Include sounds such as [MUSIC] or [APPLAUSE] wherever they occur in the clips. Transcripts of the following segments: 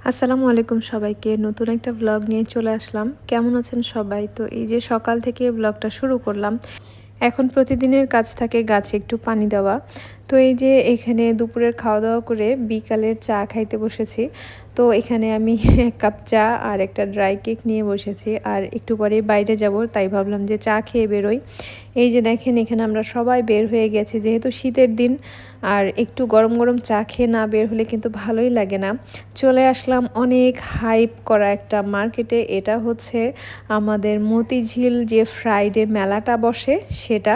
আসসালামু আলাইকুম সবাইকে। নতুন একটা ব্লগ নিয়ে চলে আসলাম। কেমন আছেন সবাই? তো এই যে সকাল থেকে ব্লগটা শুরু করলাম। এখন প্রতিদিনের কাজ থাকে গাছে একটু পানি দেওয়া। তো এই যে এখানে দুপুরের খাওয়া দাওয়া করে বিকালের চা খাইতে বসেছি। তো এখানে আমি [LAUGHS] এক কাপ চা আর একটা ড্রাই কেক নিয়ে বসেছি। আর একটু পরে বাইরে যাব, তাই ভাবলাম যে চা খেয়ে বেরোই। এই যে দেখেন, এখানে আমরা সবাই বের হয়ে গেছি। যেহেতু শীতের দিন, আর একটু গরম গরম চা খেয়ে না বের হলে কিন্তু ভালোই লাগে না। চলে আসলাম অনেক হাইপ করা একটা মার্কেটে এটা হচ্ছে আমাদের মতিঝিল যে ফ্রাইডে মেলাটা বসে, সেটা।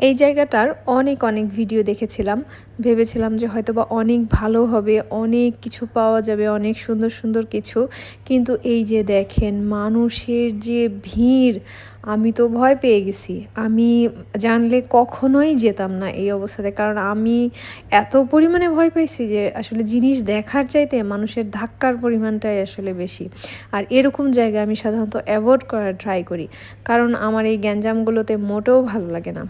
এই জায়গাটার অনেক অনেক ভিডিও দেখেছিলাম। ভেবেছিলাম যে হয়তোবা অনেক ভালো হবে, অনেক কিছু পাওয়া যাবে, অনেক সুন্দর সুন্দর কিছু। কিন্তু এই যে দেখেন, মানুষের যে ভিড়, আমি তো ভয় পেয়ে গেছি। আমি জানলে কখনোই যেতাম না এই অবস্থাতে। কারণ আমি এত পরিমাণে ভয় পাইছি যে আসলে জিনিস দেখার চাইতে মানুষের ধাক্কার পরিমাণটাই আসলে বেশি। আর এরকম জায়গা আমি সাধারণত অ্যাভয়েড করার ট্রাই করি। কারণ আমার এই গ্যাঞ্জামগুলোতে মোটেও ভালো লাগে না।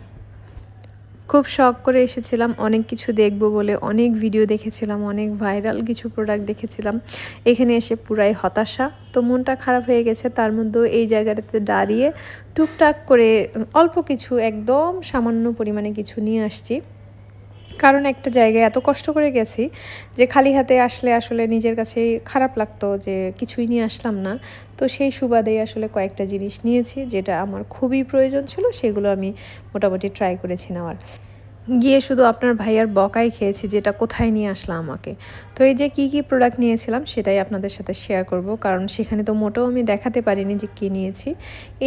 খুব শখ করে এসেছিলাম, অনেক কিছু দেখব বলে, অনেক ভিডিও দেখেছিলাম, অনেক ভাইরাল কিছু প্রোডাক্ট দেখেছিলাম। এখানে এসে পুরাই হতাশা। তো মনটা খারাপ হয়ে গেছে, তার মধ্যেও এই জায়গাটাতে দাঁড়িয়ে টুকটাক করে অল্প কিছু একদম সামান্য পরিমাণে কিছু নিয়ে আসছি। কারণ একটা জায়গায় এত কষ্ট করে গেছি যে খালি হাতে আসলে আসলে নিজের কাছে খারাপ লাগতো যে কিছুই নিয়ে আসলাম না। তো সেই সুবাদেই আসলে কয়েকটা জিনিস নিয়েছি যেটা আমার খুবই প্রয়োজন ছিল, সেগুলো আমি মোটামুটি ট্রাই করেছি নেওয়ার। গিয়ে শুধু আপনার ভাইয়ার বকাই খেয়েছি যেটা কোথায় নিয়ে আসলাম আমাকে। তো এই যে কি কি প্রোডাক্ট নিয়েছিলাম সেটাই আপনাদের সাথে শেয়ার করব, কারণ সেখানে তো মোটেও আমি দেখাতে পারিনি যে কী নিয়েছি।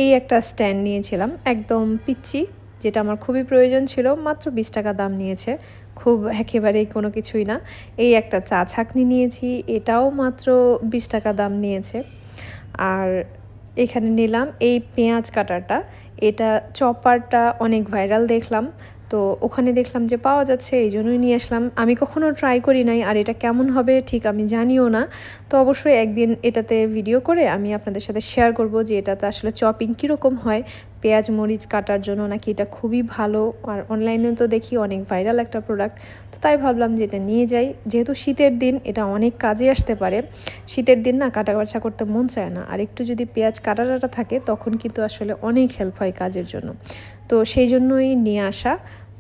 এই একটা স্ট্যান্ড নিয়েছিলাম, একদম পিচ্ছি যেটা আমার খুবই প্রয়োজন ছিল, মাত্র বিশ টাকা দাম নিয়েছে। খুব একেবারেই কোনো কিছুই না। এই একটা চা ছাকনি নিয়েছি, এটাও মাত্র বিশ টাকা দাম নিয়েছে। আর এখানে নিলাম এই পেঁয়াজ কাটাটা। এটা চপারটা অনেক ভাইরাল দেখলাম। তো ওখানে দেখলাম যে পাওয়া যাচ্ছে, এই জন্যই নিয়ে আসলাম। আমি কখনো ট্রাই করি নাই, আর এটা কেমন হবে ঠিক আমি জানিও না। তো অবশ্যই একদিন এটাতে ভিডিও করে আমি আপনাদের সাথে শেয়ার করব যে এটাতে আসলে চপিং কীরকম হয় পেঁয়াজ মরিচ কাটার জন্য নাকি এটা খুবই ভালো। আর অনলাইনে তো দেখি অনেক ভাইরাল একটা প্রোডাক্ট তো তাই ভাবলাম যে এটা নিয়ে যাই। যেহেতু শীতের দিন, এটা অনেক কাজে আসতে পারে। শীতের দিন না কাটা বাছা করতে মন চায় না। আর একটু যদি পেঁয়াজ কাটাটা থাকে, তখন কিন্তু আসলে অনেক হেল্প হয় কাজের জন্য। তো সেই জন্যই নিয়ে আসা।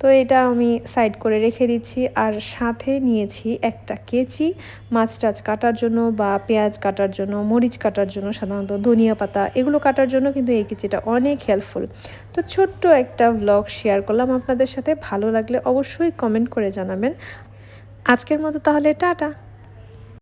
তো এটা আমি সাইড করে রেখে দিচ্ছি। আর সাথে নিয়েছি একটা কেচি, মাছ টাছ কাটার জন্য বা পেঁয়াজ কাটার জন্য, মরিচ কাটার জন্য, সাধারণত ধনিয়া পাতা, এগুলো কাটার জন্য কিন্তু এই কেচিটা অনেক হেল্পফুল তো ছোট্ট একটা ব্লগ শেয়ার করলাম আপনাদের সাথে। ভালো লাগলে অবশ্যই কমেন্ট করে জানাবেন। আজকের মতো তাহলে টাটা।